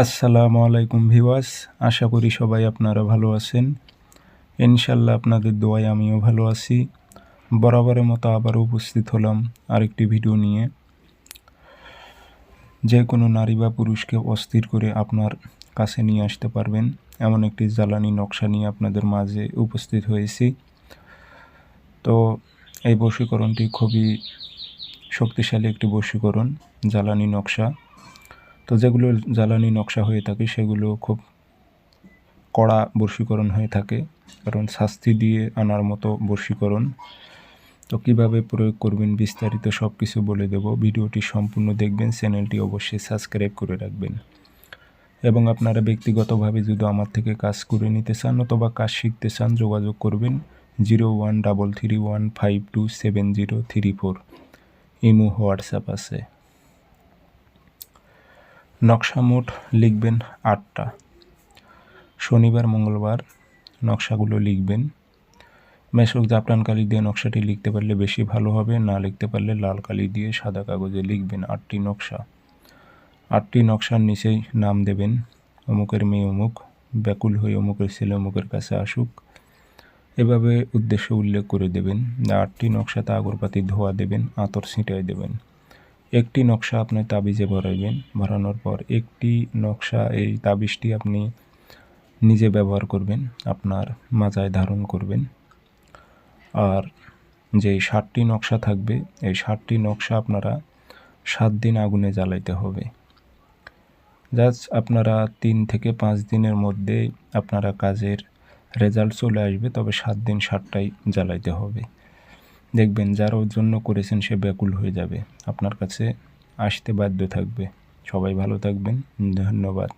আসসালামু আলাইকুম ভিওয়াস আশা করি সবাই আপনারা ভালো আছেন। ইনশাল্লাহ আপনাদের দোয়ায় আমিও ভালো আছি। বরাবরের মতো আবার উপস্থিত হলাম আরেকটি ভিডিও নিয়ে। যে কোনো নারী বা পুরুষকে অস্থির করে আপনার কাছে নিয়ে আসতে পারবেন, এমন একটি জ্বালানি নকশা নিয়ে আপনাদের মাঝে উপস্থিত হয়েছি। তো এই বশীকরণটি খুবই শক্তিশালী একটি বশীকরণ, জ্বালানি নকশা। তো যেগুলো জ্বালানি নকশা হয়ে থাকে, সেগুলো খুব কড়া বর্ষীকরণ হয়ে থাকে, কারণ শাস্তি দিয়ে আনার মতো বর্ষীকরণ। তো কীভাবে প্রয়োগ করবেন বিস্তারিত সব কিছু বলে দেব। ভিডিওটি সম্পূর্ণ দেখবেন, চ্যানেলটি অবশ্যই সাবস্ক্রাইব করে রাখবেন। এবং আপনারা ব্যক্তিগতভাবে যদি আমার থেকে কাজ করে নিতে চান অথবা কাজ শিখতে চান, যোগাযোগ করবেন zero one double three one five two seven zero three four. Imo WhatsApp আছে। নকশা মোট লিখবেন আটটা। শনিবার, মঙ্গলবার নকশাগুলো লিখবেন। মেশক জাফরান কালি দিয়ে নকশাটি লিখতে পারলে বেশি ভালো হবে, না লিখতে পারলে লাল কালি দিয়ে সাদা কাগজে লিখবেন আটটি নকশা। আটটি নকশার নিচেই নাম দেবেন, অমুকের মেয়ে অমুক, ব্যাকুল হয়ে অমুকের ছেলে অমুকের কাছে আসুক। এভাবে উদ্দেশ্য উল্লেখ করে দেবেন। আটটি নকশাতে আগরপাতি ধোয়া দেবেন, আতর ছিটাই দেবেন। একটি নকশা আপনি তাবিজে ভরাইবেন, ভরানোর পর একটি নকশা এই তাবিজটি আপনি নিজে ব্যবহার করবেন, আপনার মাজায় ধারণ করবেন। আর যে ষাটটি নকশা থাকবে, এই ষাটটি নকশা আপনারা সাত দিন আগুনে জ্বালাইতে হবে। জাস্ট আপনারা তিন থেকে পাঁচ দিনের মধ্যে আপনারা কাজের রেজাল্ট চলে আসবে, তবে সাত দিন সাতটাই জ্বালাইতে হবে। দেখবেন যার ওর জন্য করেছেন সে ব্যাকুল হয়ে যাবে। আপনার কাছে আসতে বাধ্য থাকবে। সবাই ভালো থাকবেন। ধন্যবাদ।